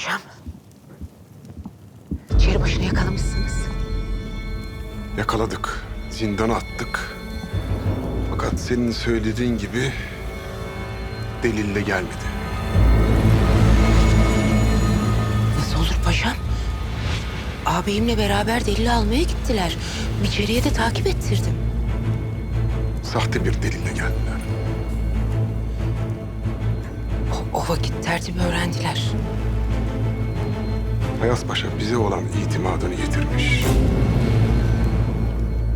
Paşam. Çeribaşı'nı yakalamışsınız. Yakaladık. Zindana attık. Fakat senin söylediğin gibi delille gelmedi. Nasıl olur paşam? Ağabeyimle beraber delil almaya gittiler. Biçeriye de takip ettirdim. Sahte bir delille geldiler. O, o vakit tertibi öğrendiler. Ayas Paşa bize olan itimadını yitirmiş.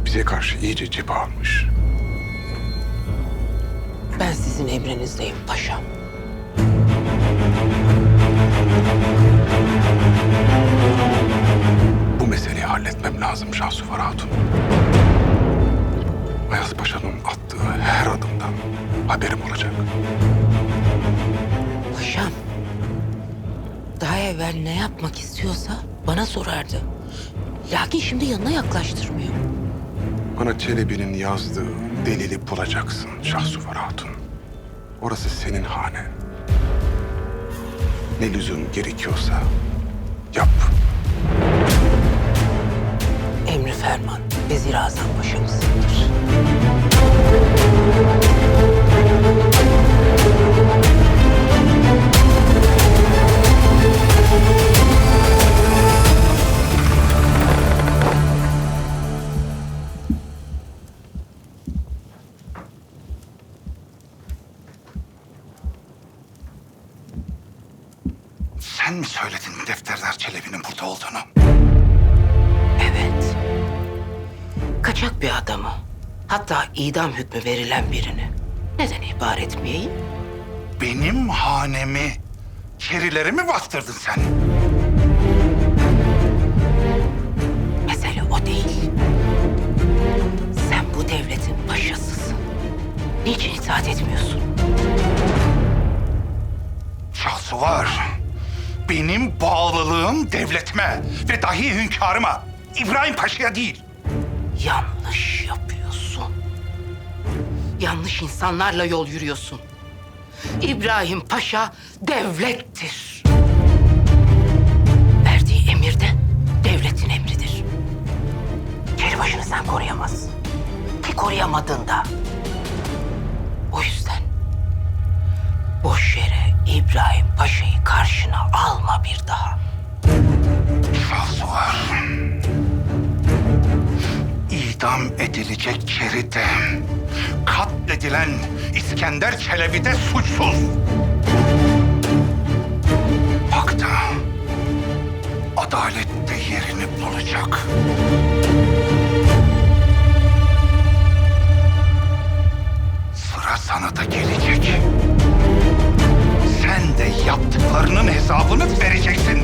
Bize karşı iyice cephe almış. Ben sizin emrinizdeyim paşam. Bu meseleyi halletmem lazım Şahsuvar Hatun. Ayas Paşa'nın attığı her adımdan haberim olacak. Evvel ne yapmak istiyorsa bana sorardı. Lakin şimdi yanına yaklaştırmıyor. Bana Çelebi'nin yazdığı delili bulacaksın Şahsuvar Hatun. Orası senin hanen. Ne lüzum gerekiyorsa yap. Emri ferman Vezir Azam paşamızındır. Sen mi söyledin Defterdar Çelebi'nin burada olduğunu? Evet. Kaçak bir adamı. Hatta idam hükmü verilen birini. Neden ihbar etmeyeyim? Benim hanemi, çerileri mi bastırdın sen? Mesele o değil. Sen bu devletin paşasısın. Niçin itaat etmiyorsun? Şahsuvar, benim bağlılığım devletime ve dahi hünkârıma, İbrahim Paşa'ya değil. Yanlış yapıyorsun. Yanlış insanlarla yol yürüyorsun. İbrahim Paşa devlettir. edilecek Feride, katledilen İskender Çelebi de suçsuz. Hakta, adalette yerini bulacak. Sıra sana da gelecek. Sen de yaptıklarının hesabını vereceksin.